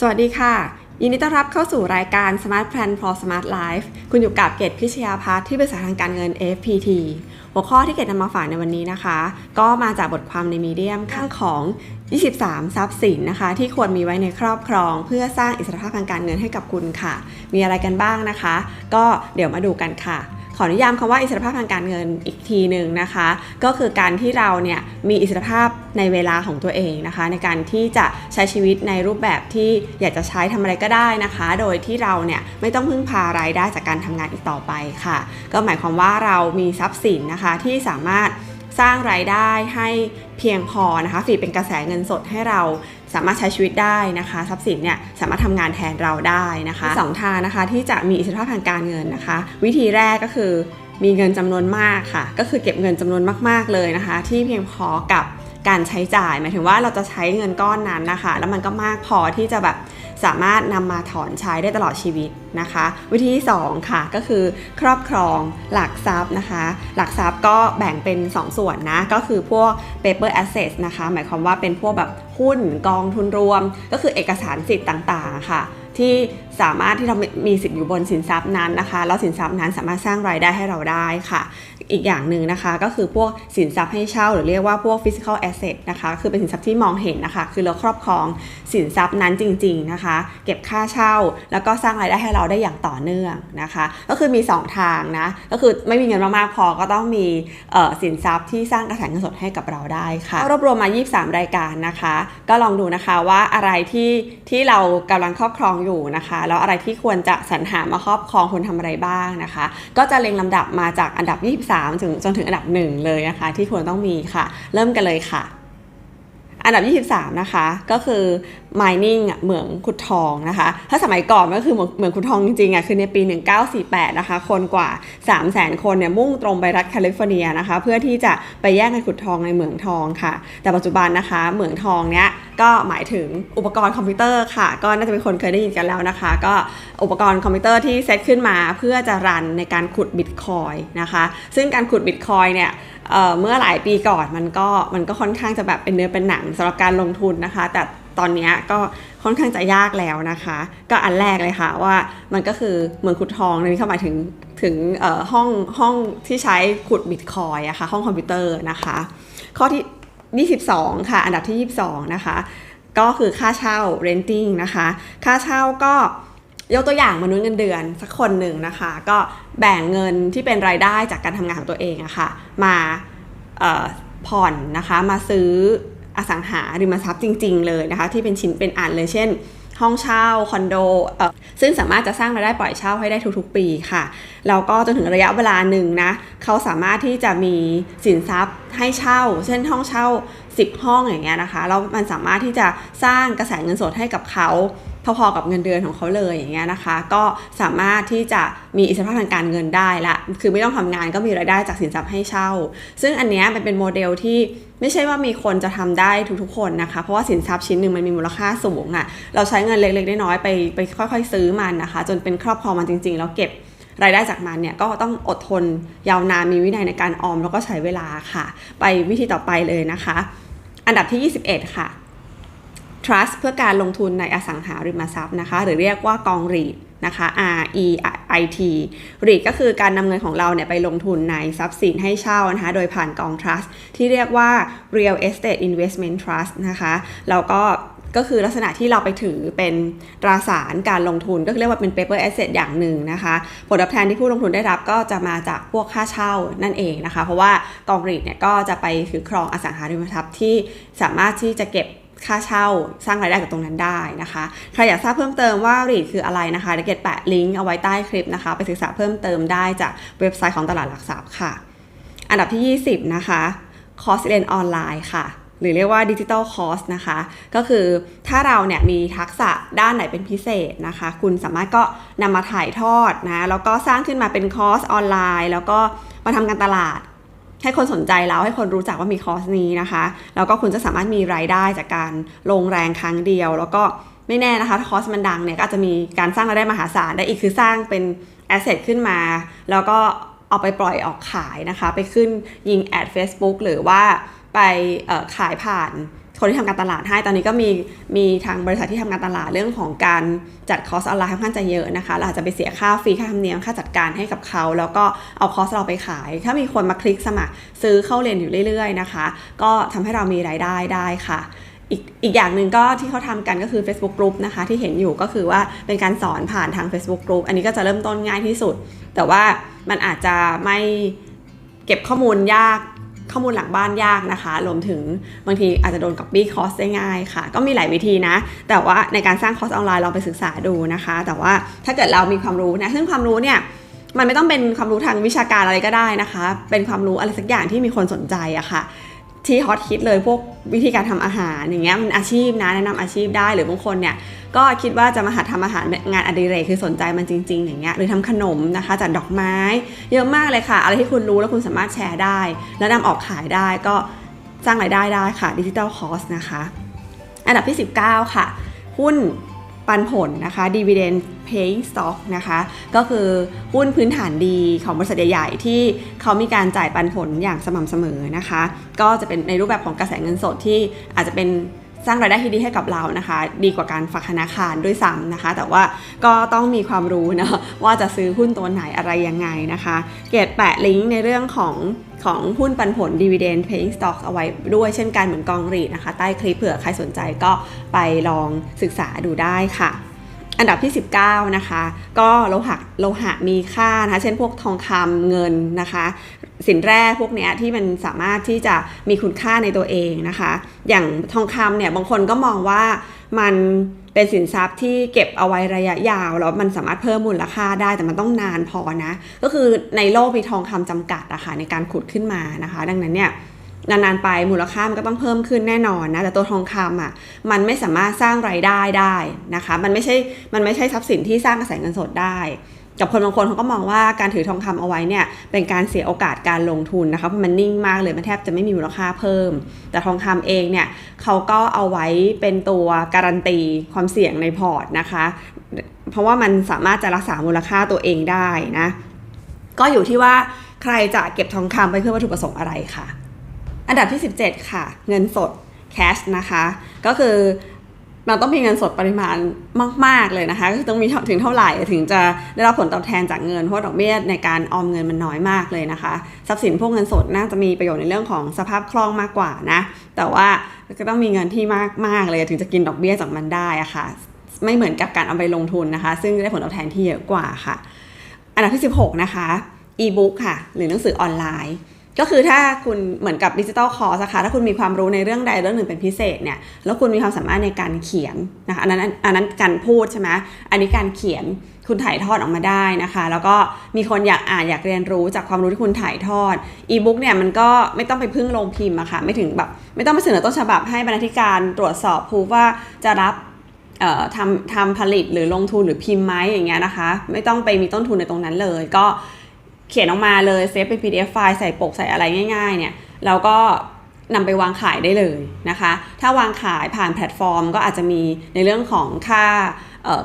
สวัสดีค่ะ ยินดีต้อนรับเข้าสู่รายการ Smart Plan for Smart Life คุณอยู่กับเกตพิชยาพัฒน์ที่ปรึกษาทางการเงิน FPT หัวข้อที่เกตนำมาฝากในวันนี้นะคะ ก็มาจากบทความในมีเดียมข้างของ 23 ทรัพย์สินนะคะ ที่ควรมีไว้ในครอบครอง เพื่อสร้างอิสรภาพทางการเงินให้กับคุณค่ะ มีอะไรกันบ้างนะคะ ก็เดี๋ยวมาดูกันค่ะ ขออนิยามคำว่าอิสรภาพทางการเงินอีกทีหนึ่งนะคะ ก็คือการที่เราเนี่ยมีอิสรภาพในเวลาของตัวเองนะคะ ในการที่จะใช้ชีวิตในรูปแบบที่อยากจะใช้ทำอะไรก็ได้นะคะ โดยที่เราเนี่ยไม่ต้องพึ่งพารายได้จากการทำงานอีกต่อไปค่ะ ก็หมายความว่าเรามีทรัพย์สินนะคะที่สามารถสร้างรายได้ให้เพียงพอนะคะฝีเป็นกระแสเงินสดให้เรา สามารถใช้ชีวิตได้นะคะ ทรัพย์สินเนี่ยสามารถทำงานแทนเราได้นะคะสองทางนะคะที่จะมีอิสรภาพทางการเงินนะคะ วิธีแรกก็คือมีเงินจำนวนมากค่ะ ก็คือเก็บเงินจำนวนมาก ๆเลยนะคะ ที่เพียงพอกับการใช้จ่าย หมายถึงว่าเราจะใช้เงินก้อนนั้นนะคะ แล้วมันก็มากพอที่จะแบบ สามารถนำมาถอนใช้ได้ตลอดชีวิตนะคะ วิธีที่2ค่ะก็คือครอบครองหลักทรัพย์นะคะ หลักทรัพย์ก็แบ่งเป็น 2 ส่วนนะก็คือพวก paper assets นะคะ หมายความว่าเป็นพวกแบบหุ้นกองทุนรวม ก็คือเอกสารสิทธิ์ต่างๆค่ะ ที่สามารถที่เรามีสิทธิ์อยู่บนสินทรัพย์นั้นนะคะแล้วสินทรัพย์นั้นสามารถสร้างรายได้ให้เราได้ค่ะ อีกอย่างหนึ่งนะคะก็คือพวกสินทรัพย์ให้เช่า หรือเรียกว่าพวก physical asset นะคะคือเป็นสินทรัพย์ที่มองเห็นนะคะ คือเราครอบครองสินทรัพย์นั้นจริง ๆนะคะ เก็บค่าเช่า แล้วก็สร้างรายได้ให้เราได้อย่างต่อเนื่องนะคะ ก็คือมี 2 ทางนะก็คือไม่มีเงินมากๆพอก็ต้องมีสินทรัพย์ที่สร้างกระแสเงินสดให้กับเราได้ค่ะรวบรวมมา 23 รายการนะคะ ก็ลองดูนะคะว่าอะไรที่ที่เรากำลังครอบครองอยู่นะคะ แล้วอะไรที่ควรจะสรรหามาครอบครองควรทำอะไรบ้างนะคะ ก็จะเรียงลำดับมาจากอันดับ 23 ถึงจนถึงอันดับ 1 เลยนะคะ ที่ควรต้องมีค่ะ เริ่มกันเลยค่ะ อันดับ 23 นะคะ ก็คือ mining เหมืองขุดทองนะคะ ถ้าสมัยก่อนก็คือเหมืองเหมืองขุดทองจริงๆอะคือในปี 1948 นะคะ คนกว่า 300,000 คนเนี่ยมุ่งตรงไปรัฐแคลิฟอร์เนียนะคะ เพื่อที่จะไปแย่งกันขุดทองในเหมืองทองค่ะ แต่ปัจจุบันนะคะเหมืองทองเนี้ยก็หมายถึงอุปกรณ์คอมพิวเตอร์ค่ะ ก็น่าจะเป็นคนเคยได้ยินกันแล้วนะคะ ก็อุปกรณ์คอมพิวเตอร์ที่เซตขึ้นมาเพื่อจะรันในการขุดบิตคอยนะคะ ซึ่งการขุดบิตคอยเนี่ย เมื่อหลายปีก่อนมันก็มันก็ค่อนข้างจะแบบเป็นเนื้อเป็นหนังสำหรับการลงทุนนะคะ แต่ตอนนี้ก็ค่อนข้างจะยากแล้วนะคะ ก็อันแรกเลยค่ะว่ามันก็คือเมืองขุดทองนนี้เข้าหมายถึงถึงห้องห้องที่ใช้ขุดบิตคอยอะค่ะห้องคอมพิวเตอร์นะคะ ข้อที่ 22 ค่ะ อันดับที่ 22 นะคะ ก็คือค่าเช่า renting นะคะ ค่าเช่าก็ ยกตัวอย่างมนุษย์เงินเดือนสักคนหนึ่งนะคะ ก็แบ่งเงินที่เป็นรายได้จากการทำงานของตัวเองอะค่ะมาผ่อนนะคะมาซื้ออสังหาริมทรัพย์จริง ๆ เลยนะคะ ที่เป็นชิ้นเป็นอันเลยเช่น ห้องเช่าคอนโดซึ่งสามารถจะสร้างรายได้ปล่อยเช่าให้ได้ทุกๆ ปีค่ะแล้วก็จนถึงระยะเวลาหนึ่งนะเขาสามารถที่จะมีสินทรัพย์ให้เช่า เช่นห้องเช่า 10 ห้องอย่างเงี้ยนะคะแล้วมันสามารถที่จะสร้างกระแสเงินสดให้กับเขา พอๆกับเงินเดือนของเขาเลยอย่างเงี้ยนะคะ ก็สามารถที่จะมีอิสรภาพทางการเงินได้ละคือไม่ต้องทำงานก็มีรายได้จากสินทรัพย์ให้เช่า ซึ่งอันเนี้ยมันเป็นโมเดลที่ไม่ใช่ว่ามีคนจะทำได้ทุกๆคนนะคะ เพราะว่าสินทรัพย์ชิ้นหนึ่งมันมีมูลค่าสูงอะ่ะเราใช้เงินเล็กๆน้อยๆไปไปค่อยๆ ซื้อมันนะคะ จนเป็นครอบครองมันจริงๆ แล้วเก็บรายได้จากมันเนี่ยก็ต้องอดทนยาวนานมีวินัยในการออมแล้วก็ใช้เวลาค่ะ ไปวิธีต่อไปเลยนะคะ อันดับที่ 21 ค่ะ trust เพื่อการลงทุนในอสังหาริมทรัพย์นะคะ หรือเรียกว่ากองรีดนะคะ R E I T รีดก็คือการนำเงินของเราเนี่ยไปลงทุนในทรัพย์สินให้เช่านะคะโดยผ่านกอง trust ที่เรียกว่า real estate investment trust นะคะแล้วก็ก็คือลักษณะที่เราไปถือเป็นตราสารการลงทุน ก็เรียกว่าเป็น paper asset อย่างหนึ่งนะคะ ผลตอบแทนที่ผู้ลงทุนได้รับก็จะมาจากพวกค่าเช่านั่นเองนะคะ เพราะว่ากองรีดเนี่ยก็จะไปถือครองอสังหาริมทรัพย์ที่สามารถที่จะเก็บ ค่าเช่าสร้างรายได้จากตรงนั้นได้นะคะ ใครอยากทราบเพิ่มเติมว่า REIT คืออะไรนะคะเดี๋ยวเกดแปะลิงก์เอาไว้ใต้คลิปนะคะ ไปศึกษาเพิ่มเติมได้จากเว็บไซต์ของตลาดหลักทรัพย์ค่ะ อันดับที่ 20 นะคะคอร์สเรียนออนไลน์ค่ะ หรือเรียกว่าดิจิ t a ลคอร์สนะคะ ก็คือถ้าเราเนี่ยมีทักษะด้านไหนเป็นพิเศษนะคะ คุณสามารถก็นำมาถ่ายทอดนะ แล้วก็สร้างขึ้นมาเป็นคอร์สออนไลน์ แล้วก็มาทำการตลาด ให้คนสนใจแล้วให้คนรู้จักว่ามีคอร์สนี้นะคะ แล้วก็คุณจะสามารถมีรายได้จากการลงแรงครั้งเดียว แล้วก็ไม่แน่นะคะถ้าคอร์สมันดังเนี่ยก็อาจจะมีการสร้างรายได้มหาศาลได้อีกคือสร้างเป็นแอสเซทขึ้นมา แล้วก็เอาไปปล่อยออกขายนะคะ ไปขึ้นยิงแอด Facebook หรือว่าไปขายผ่าน คนที่ทำการตลาดให้ตอนนี้ก็มีมีทางบริษัทที่ทำการตลาดเรื่องของการจัดคอร์สออนไลน์ค่อนข้างจะเยอะนะคะเราอาจจะไปเสียค่าฟรีค่าธรรมเนียมค่าจัดการให้กับเขา แล้วก็เอาคอร์สเราไปขาย ถ้ามีคนมาคลิกสมัครซื้อเข้าเรียนอยู่เรื่อยๆนะคะ ก็ทำให้เรามีรายได้ได้ค่ะอีกอีกอย่างหนึ่งก็ที่เขาทำกันก็คือ Facebook Group นะคะที่เห็นอยู่ก็คือว่าเป็นการสอนผ่านทาง Facebook Group อันนี้ก็จะเริ่มต้นง่ายที่สุด แต่ว่ามันอาจจะไม่เก็บข้อมูลยาก ข้อมูลหลังบ้านยากนะคะ รวมถึงบางทีอาจจะโดนกับบี้คอสได้ง่ายค่ะ ก็มีหลายวิธีนะ แต่ว่าในการสร้างคอร์สออนไลน์ลองไปศึกษาดูนะคะ แต่ว่าถ้าเกิดเรามีความรู้นะ ซึ่งความรู้เนี่ยมันไม่ต้องเป็นความรู้ทางวิชาการอะไรก็ได้นะคะ เป็นความรู้อะไรสักอย่างที่มีคนสนใจอะค่ะ ที่ฮอตฮิตเลยพวกวิธีการทำอาหารอย่างเงี้ยมันอาชีพนะแนะนำอาชีพได้หรือบางคนเนี่ย ก็คิดว่าจะมาหัดทำอาหารงานอดิเรกคือสนใจมันจริง ๆ อย่างเงี้ยหรือทำขนมนะคะจัดดอกไม้ เยอะมากเลยค่ะ อะไรที่คุณรู้แล้วคุณสามารถแชร์ได้ แล้วนำออกขายได้ก็สร้างรายได้ได้ค่ะดิจิ t a ลคอร์สนะคะ อันดับที่ 19 ค่ะ หุ้นปันผลนะคะ dividend paying stock นะคะ ก็คือหุ้นพื้นฐานดีของบริษัทใหญ่ๆ ที่เขามีการจ่ายปันผลอย่างสม่ำเสมอนะคะ ก็จะเป็นในรูปแบบของกระแสเงินสดที่อาจจะเป็น สร้างรายได้ที่ดีให้กับเรานะคะ ดีกว่าการฝากธนาคารด้วยซ้ำนะคะ แต่ว่าก็ต้องมีความรู้นะว่าจะซื้อหุ้นตัวไหนอะไรยังไงนะคะ เกรดแปะลิงก์ในเรื่องของของหุ้นปันผล dividend paying stocks เอาไว้ด้วยเช่นกันเหมือนกองรีดนะคะ ใต้คลิปเผื่อใครสนใจก็ไปลองศึกษาดูได้ค่ะ อันดับที่ 19 นะคะ ก็โลหะโลหะมีค่านะคะ เช่นพวกทองคำเงินนะคะ สินแร่พวกเนี้ยที่มันสามารถที่จะมีคุณค่าในตัวเองนะคะ อย่างทองคำเนี่ยบางคนก็มองว่ามันเป็นสินทรัพย์ที่เก็บเอาไว้ระยะยาวแล้วมันสามารถเพิ่มมูลค่าได้แต่มันต้องนานพอนะ ก็คือในโลกมีทองคำจำกัดอะคะในการขุดขึ้นมานะคะ ดังนั้นเนี่ย นานๆไปมูลค่ามันก็ต้องเพิ่มขึ้นแน่นอนนะแต่ตัวทองคำอะมันไม่สามารถสร้างไรายได้ได้นะคะมันไม่ใช่มันไม่ใช่ทรัพย์สินที่สร้างกระแสเงินสดได้กับคนบางคนเขาก็มองว่าการถือทองคำเอาไว้เนี่ยเป็นการเสียโอกาสการลงทุนนะคะเพราะมันนิ่งมากเลยมันแทบจะไม่มีมูลค่าเพิ่ม แต่ทองคำเองเนี่ยเขาก็เอาไว้เป็นตัวการันตีความเสี่ยงในพอร์ตนะคะ เพราะว่ามันสามารถจะรักษามูลค่าตัวเองได้นะก็อยู่ที่ว่าใครจะเก็บทองคำไปเพื่อวัตถุประสงค์อะไรค่ะ อันดับที่ 17 ค่ะ เงินสด cash นะคะ ก็คือเราต้องมีเงินสดปริมาณมาก ๆ เลยนะคะ ก็คือต้องมีถึงเท่าไหร่ถึงจะได้รับผลตอบแทนจากเงิน เพราะดอกเบี้ยในการออมเงินมันน้อยมากเลยนะคะ ทรัพย์สินพวกเงินสดน่าจะมีประโยชน์ในเรื่องของสภาพคล่องมากกว่านะ แต่ว่าก็ต้องมีเงินที่มากมากเลยถึงจะกินดอกเบี้ยจากมันได้อะค่ะ ไม่เหมือนกับการเอาไปลงทุนนะคะ ซึ่งได้ผลตอบแทนที่เยอะกว่าค่ะ อันดับที่ 16 นะคะ e-book ค่ะ หรือหนังสือออนไลน์ ก็คือถ้าคุณเหมือนกับดิจิ t a ลคอร์สค่ะถ้าคุณมีความรู้ในเรื่องใดเรื่องหนึ่งเป็นพิเศษเนี่ยแล้วคุณมีความสามารถในการเขียนนะคะอันนั้นอันนั้นการพูดใช่ไหมอันนี้การเขียนคุณถ่ายทอดออกมาได้นะคะ แล้วก็มีคนอยากอ่านอยากเรียนรู้จากความรู้ที่คุณถ่ายทอดอีบุ๊กเนี่ยมันก็ไม่ต้องไปพึ่งลงพิมพ์อะค่ะไม่ถึงแบบไม่ต้องไปเสนอต้นฉบับให้บรรณาธิการตรวจสอบพูว่าจะรับทำทำผลิตหรือลงทุนหรือพิมพ์ไหมอย่างเงี้ยนะคะ ไม่ต้องไปมีต้นทุนในตรงนั้นเลย ก็ เขียนออกมาเลยเซฟเป็น PDF ไฟล์ใส่ปกใส่อะไรง่าย ๆ เนี่ยเราก็นำไปวางขายได้เลยนะคะ ถ้าวางขายผ่านแพลตฟอร์มก็อาจจะมีในเรื่องของค่า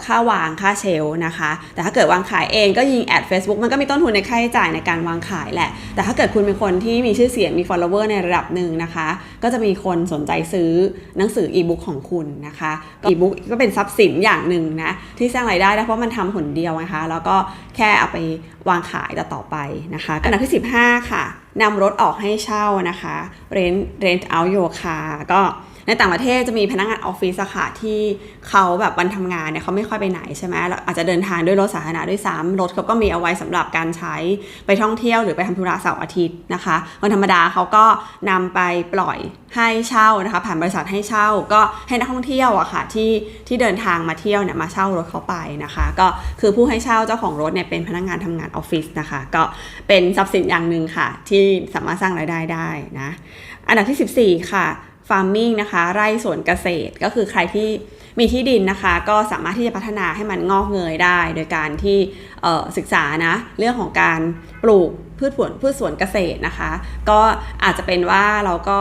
ค่าวางค่าเชลนะคะ แต่ถ้าเกิดวางขายเองก็ยิงแอด Facebook มันก็มีต้นทุนในค่าใช้จ่ายในการวางขายแหละ แต่ถ้าเกิดคุณเป็นคนที่มีชื่อเสียงมี follower ในระดับหนึ่งนะคะ ก็จะมีคนสนใจซื้อหนังสืออีบุ๊กของคุณนะคะอีบุ๊กก็เป็นทรัพย์สินอย่างหนึ่งนะที่สร้างรายได้ได้เพราะมันทำผลเดียวนะคะ แล้วก็แค่เอาไปวางขายต่อต่อไปนะคะอันดับที่ 15 ค่ะนำรถออกให้เช่านะคะ rent rent out your car ก็ ในต่างประเทศจะมีพนักงานออฟฟิศค่ะที่เขาแบบวันทำงานเนี่ยเขาไม่ค่อยไปไหนใช่ไหมแล้วอาจจะเดินทางด้วยรถสาธารณะด้วยซ้ำรถเขาก็มีเอาไว้สำหรับการใช้ไปท่องเที่ยวหรือไปทำธุระเสาร์อาทิตย์นะคะวันธรรมดาเขาก็นำไปปล่อยให้เช่านะคะ ผ่านบริษัทให้เช่าก็ให้นักท่องเที่ยวอะค่ะที่ที่เดินทางมาเที่ยวเนี่ยมาเช่ารถเขาไปนะคะ ก็คือผู้ให้เช่าเจ้าของรถเนี่ยเป็นพนักงานทำงานออฟฟิศนะคะก็เป็นทรัพย์สินอย่างหนึ่งค่ะ ที่สามารถสร้างรายได้ได้นะอันดับที่ 14 ค่ะ ฟาร์มมิ่งนะคะ ไร่สวนเกษตร ก็คือใครที่มีที่ดินนะคะ ก็สามารถที่จะพัฒนาให้มันงอกเงยได้ โดยการที่ศึกษานะเรื่องของการปลูกพืชผลพืชสวนเกษตรนะคะ ก็อาจจะเป็นว่าเราก็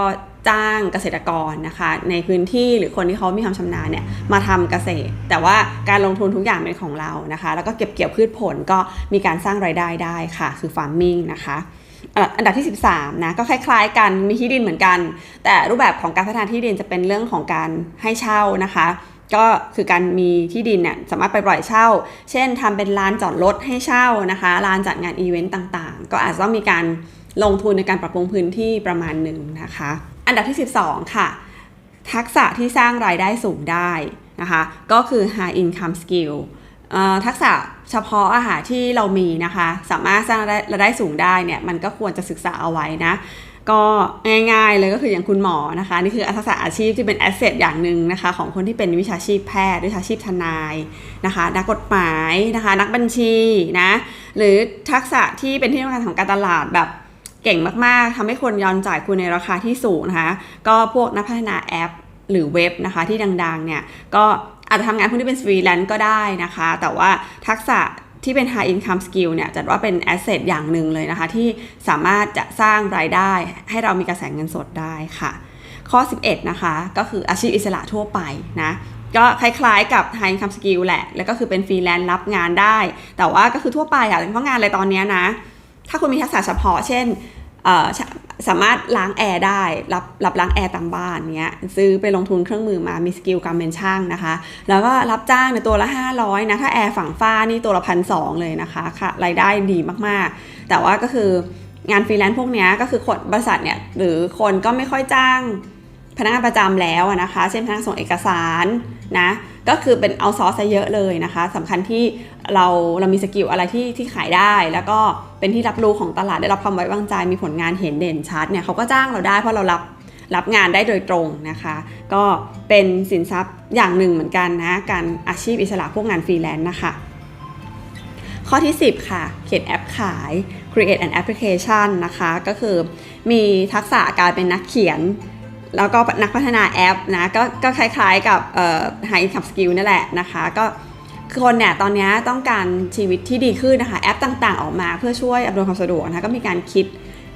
จ้างเกษตรกรนะคะ ในพื้นที่หรือคนที่เขามีความชำนาญเนี่ยมาทำเกษตร แต่ว่าการลงทุนทุกอย่างเป็นของเรานะคะ แล้วก็เก็บเกี่ยวพืชผลก็มีการสร้างรายได้ได้ค่ะ คือฟาร์มมิ่งนะคะ อันดับที่ 13นะก็คล้ายๆ กันมีที่ดินเหมือนกัน แต่รูปแบบของการพัฒนาที่ดินจะเป็นเรื่องของการให้เช่านะคะ ก็คือการมีที่ดินเนี่ยสามารถไปปล่อยเช่า เช่นทำเป็นลานจอดรถให้เช่านะคะลานจัดงานอีเวนต์ต่างๆ ก็อาจจะต้องมีการลงทุนในการปรับปรุงพื้นที่ประมาณหนึ่งนะคะ อันดับที่ 12 ค่ะ ทักษะที่สร้างรายได้สูงได้นะคะ ก็คือ high income skill ทักษะเฉพาะอาหารที่เรามีนะคะ สามารถสร้างรายได้สูงได้เนี่ยมันก็ควรจะศึกษาเอาไว้นะก็ง่ายๆเลยก็คืออย่างคุณหมอนะคะนี่คือทักษะอาชีพที่เป็นแอสเซทอย่างหนึ่งนะคะของคนที่เป็นวิชาชีพแพทย์วิชาชีพทนายนะคะนักกฎหมายนะคะนักบัญชีนะหรือทักษะที่เป็นที่ต้องการของการตลาดแบบเก่งมากๆทำให้คนยอมจ่ายคุณในราคาที่สูงนะคะก็พวกนักพัฒนาแอปหรือเว็บนะคะที่ดังๆเนี่ยก็ อาจจะทำงานพวกที่เป็นฟรีแลนซ์ก็ได้นะคะ แต่ว่าทักษะที่เป็น high income skill เนี่ยจัดว่าเป็น asset อย่างหนึ่งเลยนะคะ ที่สามารถจะสร้างรายได้ให้เรามีกระแสเงินสดได้ค่ะ ข้อ 11 นะคะ ก็คืออาชีพอิสระทั่วไปนะก็คล้ายๆกับ high income skill แหละ แล้วก็คือเป็นฟรีแลนซ์รับงานได้ แต่ว่าก็คือทั่วไปอะเพราะงานอะไรตอนนี้นะ ถ้าคุณมีทักษะเฉพาะ เช่น สามารถล้างแอร์ได้ รับรับล้างแอร์ตามบ้านเนี้ยซื้อไปลงทุนเครื่องมือมามีสกิลการเป็นช่างนะคะ แล้วก็รับจ้างในตัวละ 500นะถ้าแอร์ฝั่งฟ้านี่ตัวละพันสเลยนะคะค่ะรายได้ดีมากๆ แต่ว่าก็คืองานฟรีแลนซ์พวกนี้ก็คือคนบริษัทเนี่ยหรือคนก็ไม่ค่อยจ้างพนักงานประจำแล้วนะคะ เช่นพนักงานส่งเอกสารนะก็คือเป็นเอาซอร์สเยอะเลยนะคะสำคัญที่เราเรามีสกิลอะไรที่ที่ขายได้แล้วก็ เป็นที่รับรู้ของตลาดได้รับความไว้วางใจ มีผลงานเห็นเด่นชัดเนี่ยเขาก็จ้างเราได้เพราะเรารับรับงานได้โดยตรงนะคะ ก็เป็นสินทรัพย์อย่างหนึ่งเหมือนกันนะการอาชีพอิสระพวกงานฟรีแลนซ์นะคะ ข้อที่ 10 ค่ะ เขียนแอปขาย create an application นะคะ ก็คือมีทักษะการเป็นนักเขียน แล้วก็นักพัฒนาแอปนะก็ก็คล้ายๆกับ high income skill นั่นแหละนะคะ ก็ คนเนี่ยตอนนี้ต้องการชีวิตที่ดีขึ้นนะคะแอปต่างๆ ออกมาเพื่อช่วยอำนวยความสะดวกนะคะก็มีการคิด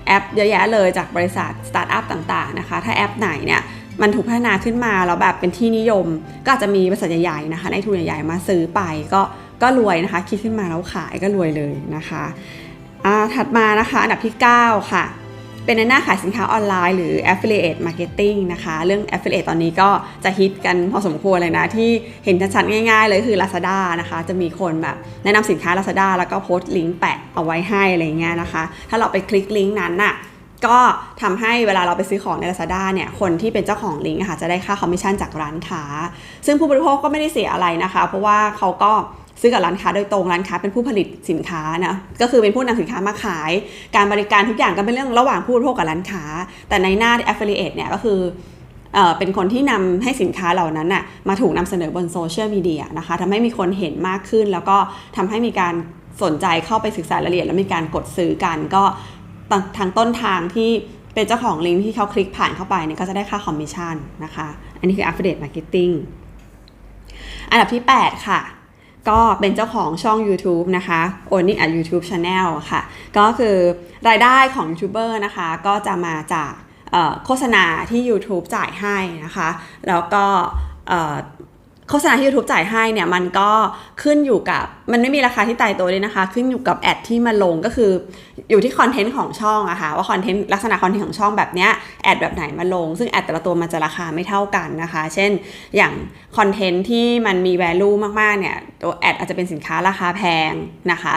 แอปเยอะแยะเลยจากบริษัทสตาร์ทอัพต่างๆนะคะถ้าแอปไหนเนี่ยมันถูกพัฒนาขึ้นมาแล้วแบบเป็นที่นิยม ก็อาจจะมีบริษัทใหญ่ๆนะคะในทุนใหญ่ๆมาซื้อไปก็ก็รวยนะคะคิดขึ้นมาแล้วขายก็รวยเลยนะคะอ่าถัดมานะคะอันดับที่ 9 ค่ะ เป็นในหน้าขายสินค้าออนไลน์หรือ affiliate marketing นะคะ เรื่อง affiliate ตอนนี้ก็จะฮิตกันพอสมควรเลยนะ ที่เห็นชัดๆง่ายๆเลยคือ Lazada นะคะ จะมีคนแบบแนะนำสินค้า Lazada แล้วก็โพสต์ลิงก์แปะเอาไว้ให้อะไรเงี้ยนะคะ ถ้าเราไปคลิกลิงก์นั้นน่ะก็ทำให้เวลาเราไปซื้อของใน Lazada เนี่ย คนที่เป็นเจ้าของลิงก์ค่ะจะได้ค่าคอมมิชชั่นจากร้านค้า ซึ่งผู้บริโภคก็ไม่ได้เสียอะไรนะคะ เพราะว่าเขาก็ ซื้อกับร้านค้าโดยตรงร้านค้าเป็นผู้ผลิตสินค้านะก็คือเป็นผู้นำสินค้ามาขาย การบริการทุกอย่างก็เป็นเรื่องระหว่างผู้บริโภคกับร้านค้า แต่ในหน้า affiliate เนี่ยก็คือเป็นคนที่นำให้สินค้าเหล่านั้นน่ะมาถูกนำเสนอบนโซเชียลมีเดียนะคะทำให้มีคนเห็นมากขึ้น แล้วก็ทำให้มีการสนใจเข้าไปศึกษารายละเอียด แล้วมีการกดซื้อกันก็ทางต้นทางที่เป็นเจ้าของลิงก์ที่เขาคลิกผ่านเข้าไปเนี่ยก็จะได้ค่าคอมมิชชั่นนะคะ อันนี้คือ affiliate marketing อันดับที่ 8 ค่ะ ก็เป็นเจ้าของช่อง YouTube นะคะ owning a YouTube Channel ค่ะ ก็คือรายได้ของยูทูบเบอร์นะคะ ก็จะมาจากโฆษณาที่ YouTube จ่ายให้นะคะ แล้วก็ โฆษณาที่ YouTube จ่ายให้เนี่ยมันก็ขึ้นอยู่กับมันไม่มีราคาที่ตายตัวเลยนะคะ ขึ้นอยู่กับแอดที่มาลงก็คืออยู่ที่คอนเทนต์ของช่องอะค่ะว่าคอนเทนต์ลักษณะคอนเทนต์ของช่องแบบเนี้ยแอดแบบไหนมาลง ซึ่งแอดแต่ละตัวมันจะราคาไม่เท่ากันนะคะ เช่นอย่างคอนเทนต์ที่มันมี value มากๆเนี่ยตัวแอดอาจจะเป็นสินค้าราคาแพงนะคะ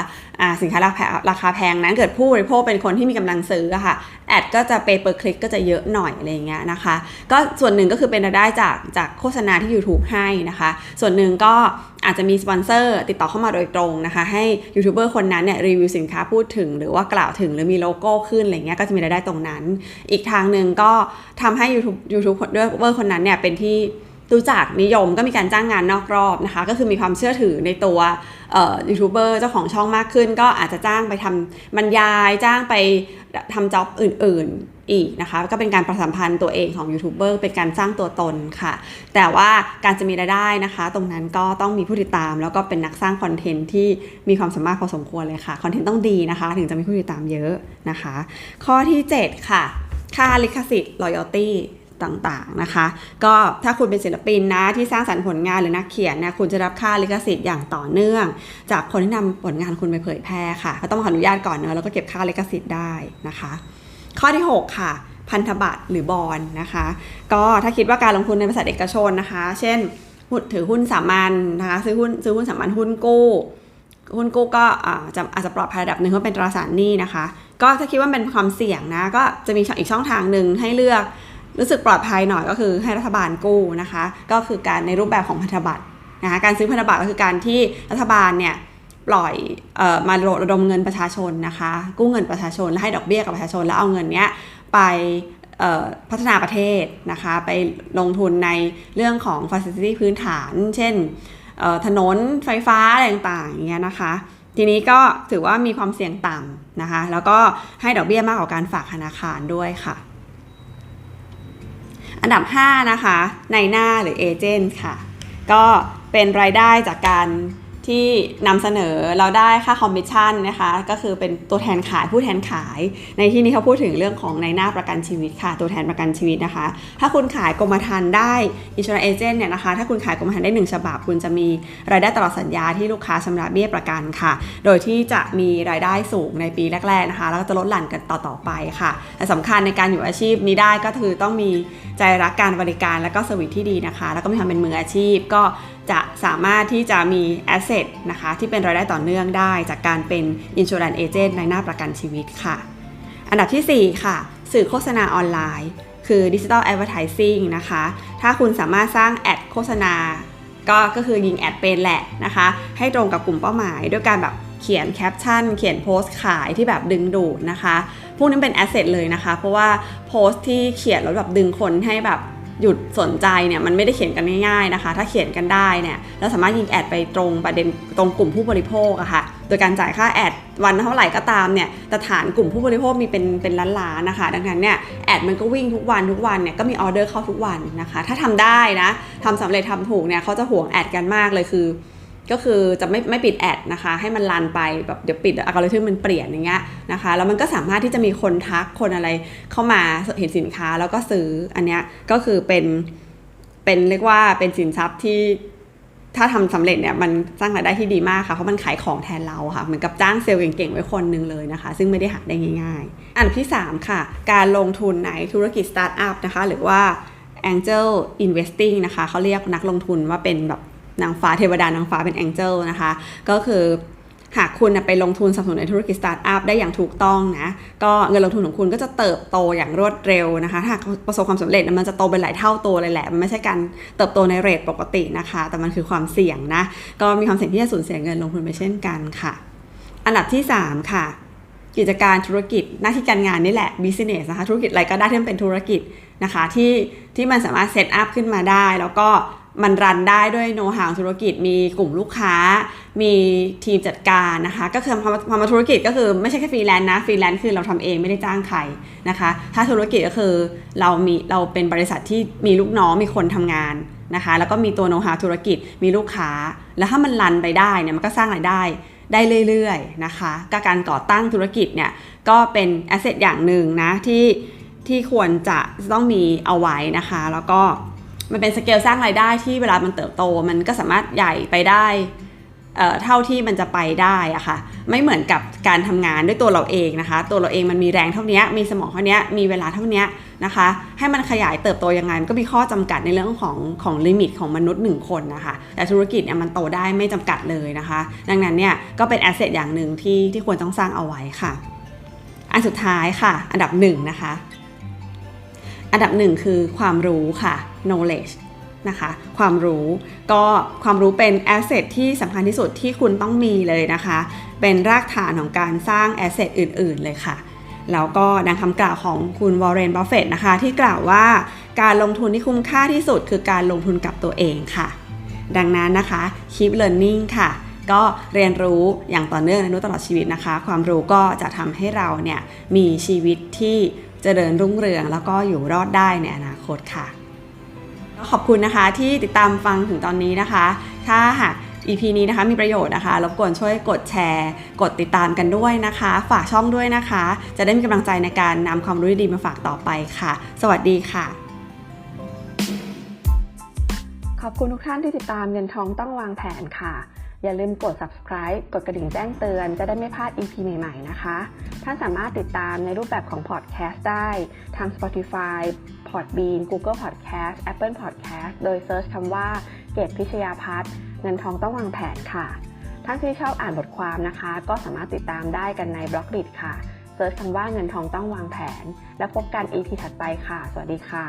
สินค้าราคาราคาแพงนั้นเกิดผู้บริโภคเป็นคนที่มีกำลังซื้อค่ะแอดก็จะ pay per click ก็จะเยอะหน่อยอะไรอย่างเงี้ยนะคะ ก็ส่วนหนึ่งก็คือเป็นรายได้จากจากโฆษณาที่ YouTube ให้นะคะ ส่วนหนึ่งก็อาจจะมีสปอนเซอร์ติดต่อเข้ามาโดยตรงนะคะ ให้ยูทูบเบอร์คนนั้นเนี่ยรีวิวสินค้าพูดถึง หรือว่ากล่าวถึงหรือมีโลโก้ขึ้นอะไรเงี้ยก็จะมีรายได้ตรงนั้น อีกทางหนึ่งก็ทำให้ YouTube ยูทูบเบอร์คนนั้นเนี่ยเป็นที่ รู้จักนิยมก็มีการจ้างงานนอกรอบนะคะ ก็คือมีความเชื่อถือในตัวยูทูบเบอร์เจ้าของช่องมากขึ้น ก็อาจจะจ้างไปทำบรรยายจ้างไปทำจ็อบอื่นๆอีกนะคะ ก็เป็นการประสัมพันธ์ตัวเองของยูทูบเบอร์เป็นการสร้างตัวตนค่ะ แต่ว่าการจะมีรายได้นะคะ ตรงนั้นก็ต้องมีผู้ติดตาม แล้วก็เป็นนักสร้างคอนเทนต์ที่มีความสามารถพอสมควรเลยค่ะคอนเทนต์ต้องดีนะคะ ถึงจะมีผู้ติดตามเยอะนะคะ ข้อที่ 7 ค่ะ ค่าลิขสิทธิ์ loyalty ต่างๆนะคะ ก็ถ้าคุณเป็นศิลปินนะที่สร้างสรรค์ผลงานหรือนักเขียนเนี่ยคุณจะรับค่าลิขสิทธิ์อย่างต่อเนื่อง จากคนที่นำผลงานคุณไปเผยแพร่ค่ะก็ต้องขออนุญาตก่อนเนอะแล้วก็เก็บค่าลิขสิทธิ์ได้นะคะ ข้อที่ 6 ค่ะ พันธบัตรหรือบอลนะคะ ก็ถ้าคิดว่าการลงทุนในบริษัทเอกชนนะคะ เช่นหุ้นถือหุ้นสามัญนะคะซื้อหุ้นซื้อหุ้นสามัญหุ้นกู้หุ้นกู้ก็อาจะอาจจะปลอดภัยระดับหนึ่งเพราะเป็นตราสารหนี้นะคะ ก็ถ้าคิดว่าเป็นความเสี่ยงนะ ก็จะมีอีกช่องทางหนึ่งให้เลือก รู้สึกปลอดภัยหน่อยก็คือให้รัฐบาลกู้นะคะ ก็คือการในรูปแบบของพันธบัตรนะคะการซื้อพันธบัตรก็คือการที่รัฐบาลเนี่ยปล่อยออมาระดมเงินประชาชนนะคะ กู้เงินประชาชนแล้วให้ดอกเบี้ยกับประชาชนแล้วเอาเงินเนี้ยไปพัฒนาประเทศนะคะ ไปลงทุนในเรื่องของ facility พื้นฐาน เช่นถนนไฟฟ้าอะไรต่างๆอย่างเงี้ยนะคะ ทีนี้ก็ถือว่ามีความเสี่ยงต่ำนะคะ แล้วก็ให้ดอกเบี้ยมากกว่าการฝากธนาคารด้วยค่ะ อันดับ 5 นะคะในหน้าหรือเอเจนต์ค่ะ ก็เป็นรายได้จากการ ที่นำเสนอเราได้ค่าคอมมิชชั่นนะคะก็คือเป็นตัวแทนขายผู้แทนขาย ในที่นี้เขาพูดถึงเรื่องของในหน้าประกันชีวิตค่ะ ตัวแทนประกันชีวิตนะคะ ถ้าคุณขายกรมธรรม์ได้อินชูรันเอเจนต์เนี่ยนะคะ ถ้าคุณขายกรมธรรม์ได้ 1 ฉบับ คุณจะมีรายได้ตลอดสัญญาที่ลูกค้าชำระเบี้ยประกันค่ะ โดยที่จะมีรายได้สูงในปีแรกๆนะคะ แล้วก็จะลดหลั่นกันต่อๆไปค่ะแต่สำคัญในการอยู่อาชีพนี้ได้ก็คือต้องมีใจรักการบริการและก็สวิตที่ดีนะคะ แล้วก็มีความเป็นมืออาชีพก็ จะสามารถที่จะมีแอสเซทนะคะที่เป็นรายได้ต่อเนื่องได้ จากการเป็น Insurance Agent ในหน้าประกันชีวิตค่ะ อันดับทีสี่4 ค่ะ สื่อโฆษณาออนไลน์ คือ Digital Advertising นะคะ ถ้าคุณสามารถสร้างแอดโฆษณา ก็ก็คือยิงแอดเป็นแหละนะคะ ให้ตรงกับกลุ่มเป้าหมาย ด้วยการแบบเขียนแคปชั่น เขียนโพสต์ขายที่แบบดึงดูดนะคะ พวกนี้เป็นแอสเซทเลยนะคะ เพราะว่าโพสต์ที่เขียนแล้วแบบดึงคนให้แบบ หยุดสนใจเนี่ยมันไม่ได้เขียนกันง่ายๆนะคะ ถ้าเขียนกันได้เนี่ยเราสามารถยิงแอดไปตรงประเด็นตรงกลุ่มผู้บริโภคอะค่ะโดยการจ่ายค่าแอดวันเท่าไหร่ก็ตามเนี่ยแต่ฐานกลุ่มผู้บริโภคมีเป็นเป็นล้านๆนะคะ ดังนั้นเนี่ยแอดมันก็วิ่งทุกวันทุกวันเนี่ยก็มีออเดอร์เข้าทุกวันนะคะ ถ้าทำได้นะทำสำเร็จทำถูกเนี่ยเขาจะห่วงแอดกันมากเลยคือ ก็คือจะไม่ไม่ปิดแอดนะคะให้มันรันไปแบบเดี๋ยวปิดอัลกอริทึมมันเปลี่ยนอย่างเงี้ยนะคะแล้วมันก็สามารถที่จะมีคนทักคนอะไรเข้ามาเห็นสินค้าแล้วก็ซื้ออันเนี้ยก็คือเป็นเป็นเรียกว่าเป็นสินทรัพย์ที่ถ้าทำสำเร็จเนี่ยมันสร้างรายได้ที่ดีมากค่ะเพราะมันขายของแทนเราค่ะเหมือนกับจ้างเซลล์เก่งๆไว้คนหนึ่งเลยนะคะ ซึ่งไม่ได้หาได้ง่ายๆ อันที่ 3 ค่ะ การลงทุนในธุรกิจสตาร์ทอัพนะคะหรือว่า Angel Investing นะคะเขาเรียกนักลงทุนว่าเป็นแบบ นางฟ้าเทวดานางฟ้าเป็น Angel นะคะ ก็คือหากคุณไปลงทุนสนับสนุนในธุรกิจสตาร์ทอัพได้อย่างถูกต้องนะ ก็เงินลงทุนของคุณก็จะเติบโตอย่างรวดเร็วนะคะ ถ้าประสบความสำเร็จมันจะโตเป็นหลายเท่าตัวเลยแหละ มันไม่ใช่การเติบโตในเรทปกตินะคะ แต่มันคือความเสี่ยงนะ ก็มีความเสี่ยงที่จะสูญเสียเงินลงทุนไปเช่นกันค่ะ อันดับที่ 3 ค่ะ กิจการธุรกิจหน้าที่การงานนี่แหละ business นะคะ ธุรกิจอะไรก็ได้ที่มันเป็นธุรกิจนะคะที่ที่มันสามารถเซตอัพขึ้นมาได้ แล้วก็ มันรันได้ด้วยโน้ตหาวธุรกิจมีกลุ่มลูกค้า มีทีมจัดการนะคะ ก็คือพอมาพอมาธุรกิจก็คือไม่ใช่แค่ฟรีแลนซ์นะฟรีแลนซ์คือเราทำเองไม่ได้จ้างใครนะคะ ถ้าธุรกิจก็คือเรามีเราเป็นบริษัทที่มีลูกน้องมีคนทำงานนะคะ แล้วก็มีตัวโน้ตหาวธุรกิจมีลูกค้า แล้วถ้ามันรันไปได้เนี่ยมันก็สร้างรายได้ได้เรื่อยๆนะคะก็การก่อตั้งธุรกิจเนี่ยก็เป็นแอสเซทอย่างหนึ่งนะที่ที่ควรจะต้องมีเอาไว้นะคะ แล้วก็ มันเป็นสเกลสร้างรายได้ที่เวลามันเติบโต มันก็สามารถใหญ่ไปได้เท่าที่มันจะไปได้อะค่ะไม่เหมือนกับการทำงานด้วยตัวเราเองนะคะ ตัวเราเองมันมีแรงเท่านี้มีสมองเท่านี้มีเวลาเท่านี้นะคะ ให้มันขยายเติบโตยังไงมันก็มีข้อจำกัดในเรื่องของของลิมิตของมนุษย์หนึ่งคนนะคะ แต่ธุรกิจเนี่ยมันโตได้ไม่จำกัดเลยนะคะ ดังนั้นเนี่ยก็เป็นแอสเซทอย่างหนึ่งที่ที่ควรต้องสร้างเอาไว้ค่ะ อันสุดท้ายค่ะ อันดับหนึ่งนะคะอันดับหนึ่งคือความรู้ค่ะ knowledge นะคะความรู้ก็ความรู้เป็นแอสเซทที่สำคัญที่สุดที่คุณต้องมีเลยนะคะ เป็นรากฐานของการสร้างแอสเซทอื่น ๆ เลยค่ะ แล้วก็ดังคำกล่าวของคุณวอร์เรนบัฟเฟตนะคะ ที่กล่าวว่าการลงทุนที่คุ้มค่าที่สุดคือการลงทุนกับตัวเองค่ะ ดังนั้นนะคะ keep learning ค่ะ ก็เรียนรู้อย่างต่อเนื่องในรู้ตลอดชีวิตนะคะ ความรู้ก็จะทำให้เราเนี่ยมีชีวิตที่จเจริญรุ่งเรืองแล้วก็อยู่รอดได้ในอนาคตค่ะ ขอบคุณนะคะที่ติดตามฟังถึงตอนนี้นะคะ ถ้าหาก EP นี้นะคะมีประโยชน์นะคะรบกวนช่วยกดแชร์ กดติดตามกันด้วยนะคะ ฝากช่องด้วยนะคะ จะได้มีกำลังใจในการนำความรู้ดีๆมาฝากต่อไปค่ะ สวัสดีค่ะ ขอบคุณทุกท่านที่ติดตามเงินทองต้องวางแผนค่ะ อย่าลืมกด subscribe กดกระดิ่งแจ้งเตือนจะได้ไม่พลาด EP ใหม่ๆนะคะ ท่านสามารถติดตามในรูปแบบของ podcast ได้ทาง Spotify Podbean Google Podcast Apple Podcast โดยเซิร์ชคำว่า เกตพิชยาพัฒน์เงินทองต้องวางแผนค่ะ ท่านที่ชอบอ่านบทความนะคะ ก็สามารถติดตามได้กันในบล็อกดิค่ะเซิร์ชคำว่าเงินทองต้องวางแผน แล้วพบกัน EP ถัดไปค่ะ สวัสดีค่ะ